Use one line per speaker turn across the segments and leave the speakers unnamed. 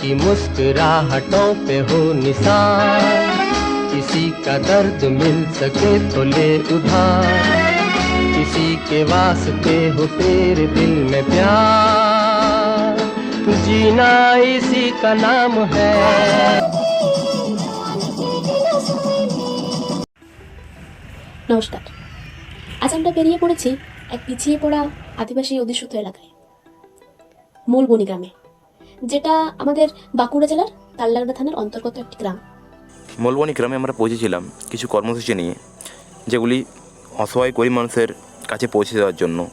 की मुस्कुराहटों पे हो निशान किसी का दर्द मिल सके तो ले उधार किसी के वास्ते हो तेरे दिल में प्यार जीना इसी का नाम है
নমস্কার আজ আমরা বেরিয়ে পড়েছি এক পিছিয়ে পড়া আদিবাসী অধিষ্ঠিত এলাকায় মূলবনি গ্রামে যেটা আমাদের বাঁকুড়া জেলার তাল্লাগড়া থানার অন্তর্গত একটি গ্রাম।
মলবনি গ্রামে আমরা পৌঁছেছিলাম কিছু কর্মসূচি নিয়ে যেগুলি অসহায় গরিব মানুষের কাছে পৌঁছে দেওয়ার জন্য।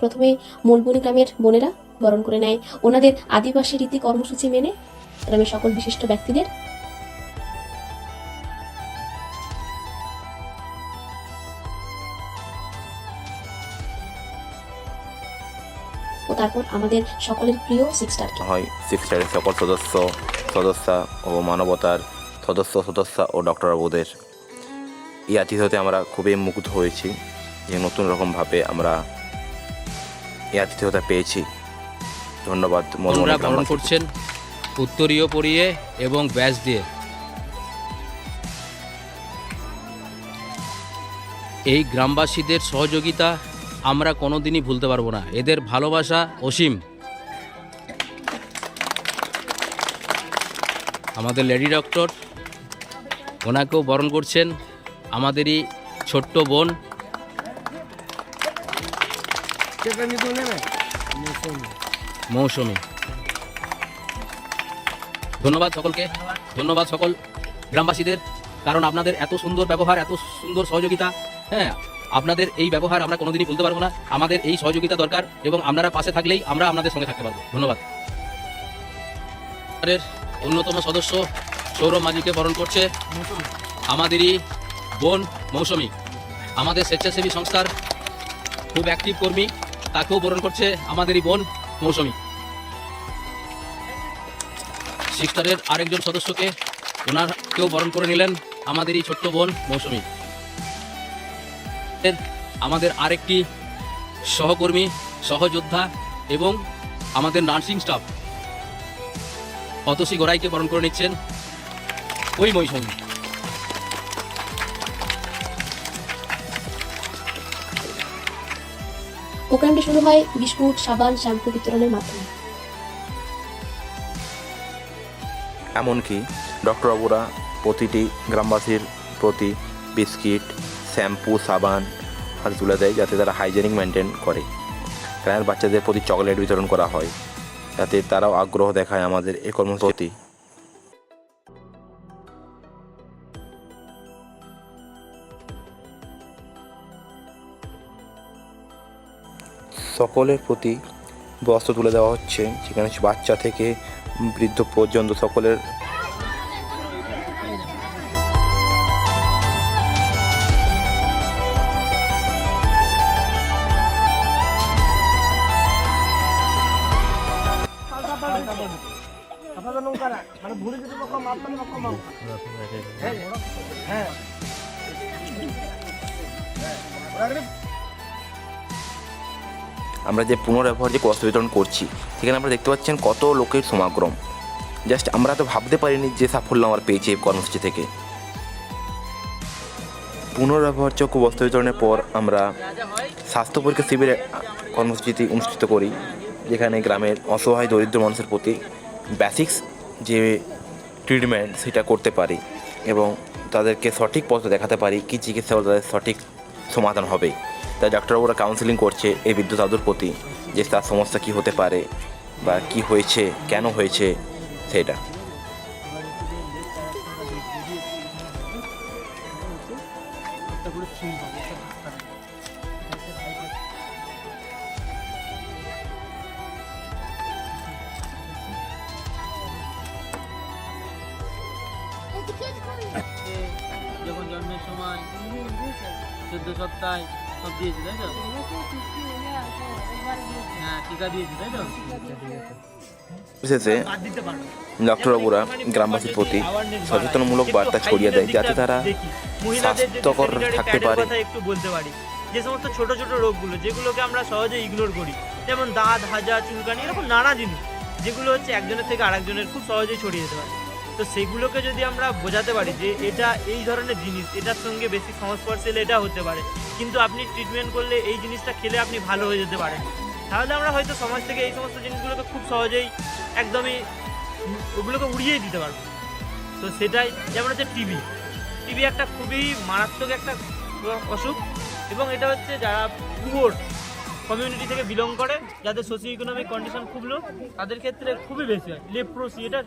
প্রথমে মূলবনি গ্রামের বোনেরা বরণ করে নেয়। ওনাদের আদিবাসী রীতি কর্মসূচি মেনে গ্রামের সকল বিশিষ্ট ব্যক্তিদের তারপর আমাদের সকলের প্রিয় সিক্স স্টারকে
হয় সিক্সটারের সকল সদস্য সদস্যা ও মানবতার সদস্য সদস্যা ও ডক্টর বাবুদের। এই আতিথ্যতে আমরা খুবই মুগ্ধ হয়েছি যে নতুন রকমভাবে আমরা এই আতিথ্যতা পেয়েছি। ধন্যবাদ মলমনি
ওনারা করছেন উত্তরীয় পরিয়ে এবং ব্যাস দিয়ে। এই গ্রামবাসীদের সহযোগিতা আমরা কোনোদিনই ভুলতে পারব না। এদের ভালোবাসা অসীম। আমাদের লেডি ডক্টর, ওনাকেও বরণ করছেন। আমাদেরই ছোট্ট বোন। মৌসুমী। ধন্যবাদ সকলকে। ধন্যবাদ সকল গ্রামবাসীদের। কারণ আপনাদের এত সুন্দর ব্যবহার, এত সুন্দর সহযোগিতা হ্যাঁ আপনাদের এই ব্যবহার আমরা কোনোদিনই ভুলতে পারব না। আমাদের এই সহযোগিতা দরকার এবং আপনারা পাশে থাকলেই আমরা আপনাদের সঙ্গে থাকতে পারব। ধন্যবাদ। অন্যতম সদস্য সৌরভ মাঝিকে বরণ করছে আমাদেরই বোন মৌসুমী। আমাদের স্বেচ্ছাসেবী সংস্থার খুব অ্যাক্টিভ কর্মী, তাকেও বরণ করছে আমাদেরই বোন মৌসুমী। সিস্টারের আরেকজন সদস্যকে ওনারকেও বরণ করে নিলেন আমাদেরই ছোট্ট বোন মৌসুমী। আমাদের আরেকটি সহকর্মী সহযোদ্ধা এবং আমাদের নার্সিং স্টাফ অতসী গোড়াইকে বরণ করে নিচ্ছেন ওই মৌসুমী
প্রোগ্রামটি শুরু হয় বিস্কুট সাবান শ্যাম্পু বিতরণের মাধ্যমে।
এমনকি ডক্টর বাবুরা প্রতিটি গ্রামবাসীর প্রতি বিস্কিট শ্যাম্পু, সাবান আর তুলে দেয় যাতে তারা হাইজেনিক মেনটেন করে। গ্রামের বাচ্চাদের প্রতি চকলেট বিতরণ করা হয়। যাতে তারাও আগ্রহ দেখায় আমাদের এই কর্মসূচি। সকলের প্রতি বস্ত্র তুলে দেওয়া হচ্ছে। যেখানে বাচ্চা থেকে বৃদ্ধ পর্যন্ত সকলের আমরা যে পুনর্ব্যবহার, যে বস্ত্র বিতরণ করছি, সেখানে আমরা দেখতে পাচ্ছেন কত লোকের সমাগম। জাস্ট আমরা তো ভাবতে পারিনি যে সাফল্য আমরা পেয়েছি এই কর্মসূচি থেকে। পুনর্ব্যবহারযোগ্য বস্ত্র বিতরণের পর আমরা স্বাস্থ্য পরীক্ষা শিবিরে কর্মসূচিটি অনুষ্ঠিত করি, যেখানে গ্রামের অসহায়, দরিদ্র মানুষের প্রতি বেসিক্স যে ট্রিটমেন্ট সেটা করতে পারি এবং তাদেরকে সঠিক পথ দেখাতে পারি কী চিকিৎসা হলে তাদের সঠিক সমাধান হবে। তাই ডাক্তারবাবুরা কাউন্সিলিং করছে এই বিদ্যুৎ দাদুর প্রতি যে তার সমস্যা কী হতে পারে বা কি হয়েছে, কেন হয়েছে, সেটা।
যখন জন্মের সময় চোদ্দ সপ্তাহে সব দিয়েছি তাই তো? হ্যাঁ টিকা দিয়েছি তাই তো?
বিশেষে ডক্টরবাবুরা গ্রামবাসীর প্রতি সচেতনমূলক বার্তা ছড়িয়ে দেয় যাতে তারা স্বাস্থ্যকর থাকতে পারে।
কথা একটু বলতে পারি। যে সমস্ত ছোট ছোট রোগগুলো যেগুলোকে আমরা সহজে ইগনোর করি যেমন দাঁত হাজা চুলকানি এরকম নানা জিনিস যেগুলো হচ্ছে একজনের থেকে আরেকজনের খুব সহজেই ছড়িয়ে যেতে পারে। তো সেগুলোকে যদি আমরা বোঝাতে পারি যে এটা এই ধরনের জিনিস, এটার সঙ্গে বেশি সংস্পর্শে এলে এটা হতে পারে। কিন্তু আপনি ট্রিটমেন্ট করলে এই জিনিসটা খেলে আপনি ভালো হয়ে যেতে পারেন। তাহলে আমরা হয়তো সমাজ থেকে এই সমস্ত জিনিসগুলোকে খুব সহজেই একদমই ওগুলোকে উড়িয়েই দিতে পারব। তো সেটাই, যেমন হচ্ছে টিবি টিবি একটা খুবই মারাত্মক একটা অসুখ এবং এটা হচ্ছে যারা পুয়োর কমিউনিটি থেকে বিলং করে, যাদের সোশিও ইকোনমিক কন্ডিশন খুব লো তাদের ক্ষেত্রে খুবই বেশি হয়। লেপ্রোসি এটা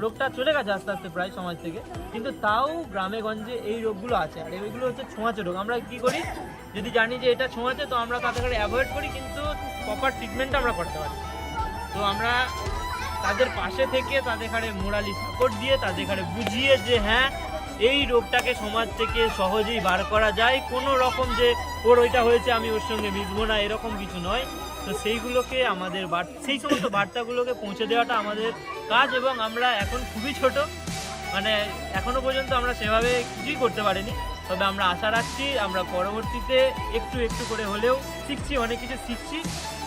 রোগটা চলে গেছে আস্তে আস্তে প্রায় সমাজ থেকে। কিন্তু তাও গ্রামে গঞ্জে এই রোগগুলো আছে। আর এইগুলো হচ্ছে ছোঁয়াচে রোগ। আমরা কি করি? যদি জানি যে এটা ছোঁয়াচে, তো আমরা তাদের অ্যাভয়েড করি, কিন্তু প্রপার ট্রিটমেন্ট আমরা করতে পারি। তো আমরা তাদের পাশে থেকে তাদের ঘাড়ে মোরালি সাপোর্ট দিয়ে, তাদের ঘাড়ে বুঝিয়ে যে হ্যাঁ এই রোগটাকে সমাজ থেকে সহজেই বার করা যায়। কোনো রকম যে, ওর ওইটা হয়েছে, আমি ওর সঙ্গে মিশবো না, এরকম কিছু নয়। তো সেইগুলোকে আমাদের সেই সমস্ত বার্তাগুলোকে পৌঁছে দেওয়াটা আমাদের কাজ এবং আমরা এখন খুবই ছোট। মানে এখনও পর্যন্ত আমরা সেভাবে কিছুই করতে পারিনি। তবে আমরা আশা রাখছি আমরা পরবর্তীতে একটু একটু করে হলেও শিখছি, অনেক কিছু শিখছি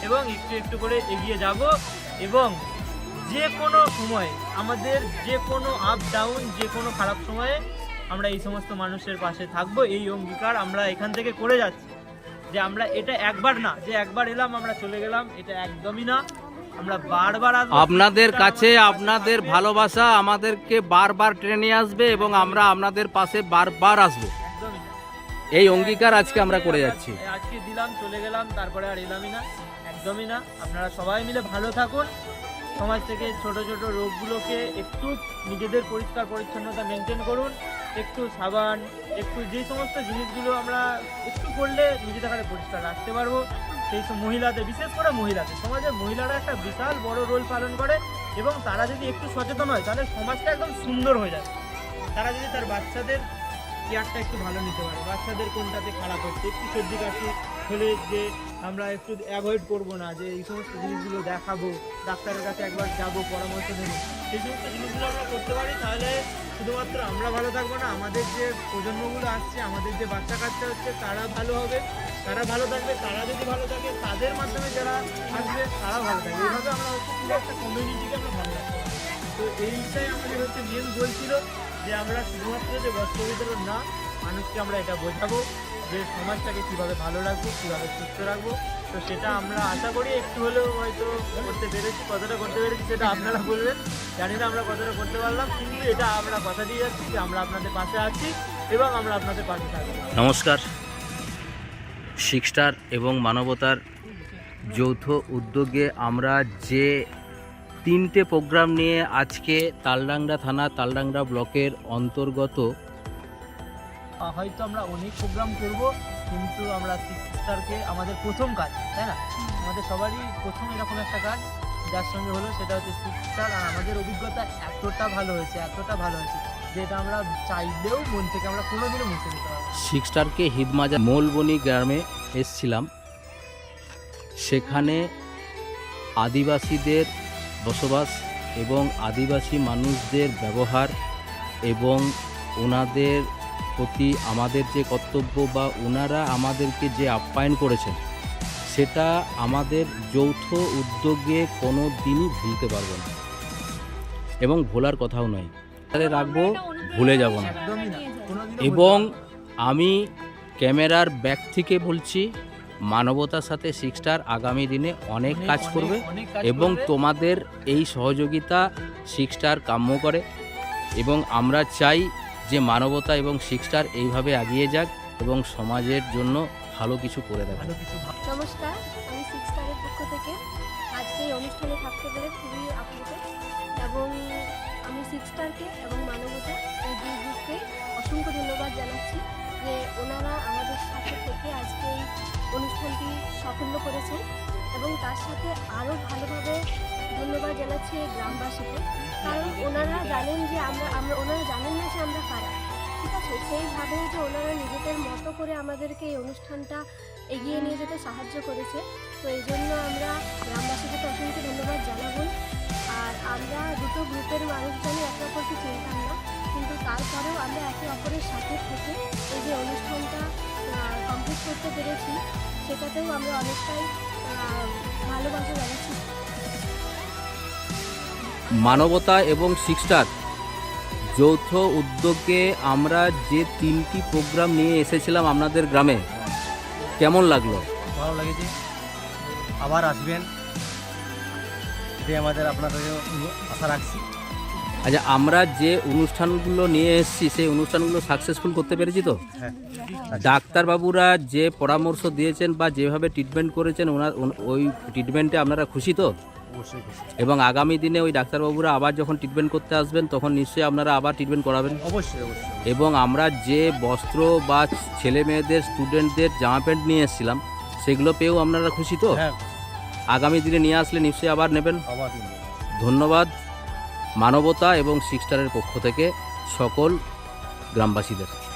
এবং একটু একটু করে এগিয়ে যাব এবং যে কোনো সময় আমাদের যে কোনো আপ ডাউন যে কোনো খারাপ সময়ে আমরা এই সমস্ত মানুষের পাশে থাকব। এই অঙ্গীকার আমরা এখান থেকে করে যাচ্ছি। যে আমরা এটা একবার না যে একবার এলাম আমরা চলে গেলাম এটা একদমই না। আমরা বারবার
আপনাদের কাছে আপনাদের ভালোবাসা আমাদেরকে বারবার ট্রেনে আসবে এবং আমরা আপনাদের পাশে বারবার আসব।
একদমই না।
এই অঙ্গীকার আজকে আমরা করে যাচ্ছি।
আজকে দিলাম চলে গেলাম তারপরে আর এলামই না। একদমই না। আপনারা সবাই মিলে ভালো থাকুন। সমাজ থেকে ছোট ছোট রোগগুলোকে একটু নিজেদের পরিষ্কার পরিচ্ছন্নতা মেনটেন করুন। একটু সাবান, একটু যে সমস্ত জিনিসগুলো আমরা একটু করলে নিজেদের ঘরে পরিষ্কার রাখতে পারব। সেই সব মহিলাদের, বিশেষ করে মহিলাদের। সমাজের মহিলারা একটা বিশাল বড় রোল পালন করে এবং তারা যদি একটু সচেতন হয়, তাহলে সমাজটা একদম সুন্দর হয়ে যাবে। তারা যদি তার বাচ্চাদের কেয়ারটা একটু ভালো নিতে পারে, বাচ্চাদের কোনটাতে খারাপ হচ্ছে, একটু সর্দি কাশি হলে যে আমরা একটু অ্যাভয়েড করব না, যে এই সমস্ত জিনিসগুলো দেখাবো, ডাক্তারের কাছে একবার যাব, পরামর্শ নেব, সেই সমস্ত জিনিসগুলো আমরা করতে পারি, তাহলে শুধুমাত্র আমরা ভালো থাকব না, আমাদের যে প্রজন্মগুলো আসছে, আমাদের যে বাচ্চা কাচ্চা হচ্ছে, তারা ভালো হবে। তারা ভালো থাকবে, তারা যদি ভালো থাকে, তাদের মাধ্যমে যারা আসবে তারা ভালো থাকবে। এইভাবে আমরা হচ্ছে পুরো একটা কমিউনিটিকে আমরা ভালো রাখতে তো এইটাই আমাদের হচ্ছে মেন গোল ছিল যে আমরা শুধুমাত্র যে বস্ত্র বিতরণ না, মানুষকে আমরা এটা বোঝাবো। যে সমাজটাকে কীভাবে ভালো রাখব, কীভাবে সুস্থ রাখব, তো সেটা আমরা আশা করি একটু হলেও হয়তো করতে পেরেছি, কতটা করতে পেরেছি সেটা আপনারা বলবেন। জানি না আমরা কতটা করতে পারলাম, কিন্তু এটা আমরা কথা দিয়ে যাচ্ছি যে আমরা আপনাদের পাশে আছি এবং আমরা আপনাদের পাশে থাকব।
নমস্কার। সিক্সটার এবং মানবতার যৌথ উদ্যোগে আমরা যে তিনটে প্রোগ্রাম নিয়ে আজকে তালডাংরা থানা, তালডাংরা ব্লকের অন্তর্গত
হয়তো আমরা অনেক প্রোগ্রাম করব, কিন্তু আমরা সিক্স স্টারকে আমাদের প্রথম কাজ, তাই না আমাদের সবারই প্রথম এরকম একটা কাজ, যার সঙ্গে হলো সেটা হচ্ছে সিক্স স্টার আর আমাদের অভিজ্ঞতা এতটা ভালো হয়েছে, এতটা ভালো হয়েছে, যেটা আমরা চাইলেও মন থেকে আমরা কোনোদিনও মুছে দিতে পারব।
সিক্সটারকে হিদমাজা মোলবনি গ্রামে এসছিলাম সেখানে আদিবাসীদের বসবাস এবং আদিবাসী মানুষদের ব্যবহার এবং ওনাদের প্রতি আমাদের যে কর্তব্য বা ওনারা আমাদেরকে যে আপ্যায়ন করেছেন সেটা আমাদের যৌথ উদ্যোগে কোনো দিনই ভুলতে পারব না। এবং ভোলার কথাও নয়। তাহলে রাখব ভুলে যাব না। এবং আমি ক্যামেরার ব্যাক থেকে বলছি মানবতার সাথে সিক্সটার আগামী দিনে অনেক
অনেক,
কাজ করবে এবং তোমাদের এই সহযোগিতা সিক্সটার কাম্য করে। এবং আমরা চাই যে মানবতা এবং শিক্ষার এইভাবে এগিয়ে যাক এবং সমাজের জন্য ভালো কিছু করে দেবে
ভালো কিছু
নমস্কার আমি সিক্স স্টারের পক্ষ থেকে আজকে এই অনুষ্ঠানে থাকতে পেরে খুবই আপ্লুত এবং আমি সিক্স স্টারকে এবং মানবতা এই দুই গ্রুপকে অসংখ্য ধন্যবাদ জানাচ্ছি যে ওনারা আমাদের সাথে থেকে আজকে এই অনুষ্ঠানটি সাফল্য করেছেন এবং তার সাথে আরও ভালোভাবে ধন্যবাদ জানাচ্ছি এই গ্রামবাসীকে। কারণ ওনারা জানেন যে আমরা আমরা ওনারা আমরা কারা ঠিক আছে সেইভাবে যে ওনারা নিজেদের মতো করে আমাদেরকে এই অনুষ্ঠানটা এগিয়ে নিয়ে যেতে সাহায্য করেছে। তো এই জন্য আমরা গ্রামবাসীকে অসংখ্য ধন্যবাদ জানাব। আর আমরা দুটো গ্রুপের মানুষজনই একে অপরকে চিনতাম না। কিন্তু তারপরেও আমরা একে অপরের সাথে থেকে এই যে অনুষ্ঠানটা কমপ্লিট করতে পেরেছি, সেটাতেও আমরা অনেকটাই ভালোবাসা জানাচ্ছি
মানবতা এবং সিক্সটার যৌথ উদ্যোগে আমরা যে তিনটি প্রোগ্রাম নিয়ে এসেছিলাম আপনাদের গ্রামে কেমন লাগল?
ভালো লেগেছে। আবার আসবেন। এটাই আমাদের আপনাদের আশা রাখছি।
আচ্ছা আমরা যে অনুষ্ঠানগুলো নিয়ে এসেছি সেই অনুষ্ঠানগুলো সাকসেসফুল করতে পেরেছি তো?
হ্যাঁ।
ডাক্তারবাবুরা যে পরামর্শ দিয়েছেন বা যেভাবে ট্রিটমেন্ট করেছেন ওনার ওই ট্রিটমেন্টে আপনারা খুশি তো? এবং আগামী দিনে ওই ডাক্তারবাবুরা আবার যখন ট্রিটমেন্ট করতে আসবেন তখন নিশ্চয়ই আপনারা আবার ট্রিটমেন্ট করাবেন।
অবশ্যই অবশ্যই
এবং আমরা যে বস্ত্র বা ছেলে মেয়েদের স্টুডেন্টদের জামা প্যান্ট নিয়ে এসেছিলাম সেগুলো পেয়েও আপনারা খুশি তো?
হ্যাঁ।
আগামী দিনে নিয়ে আসলে নিশ্চয়ই আবার নেবেন। ধন্যবাদ মানবতা এবং সিক্সটারের পক্ষ থেকে সকল গ্রামবাসীদের।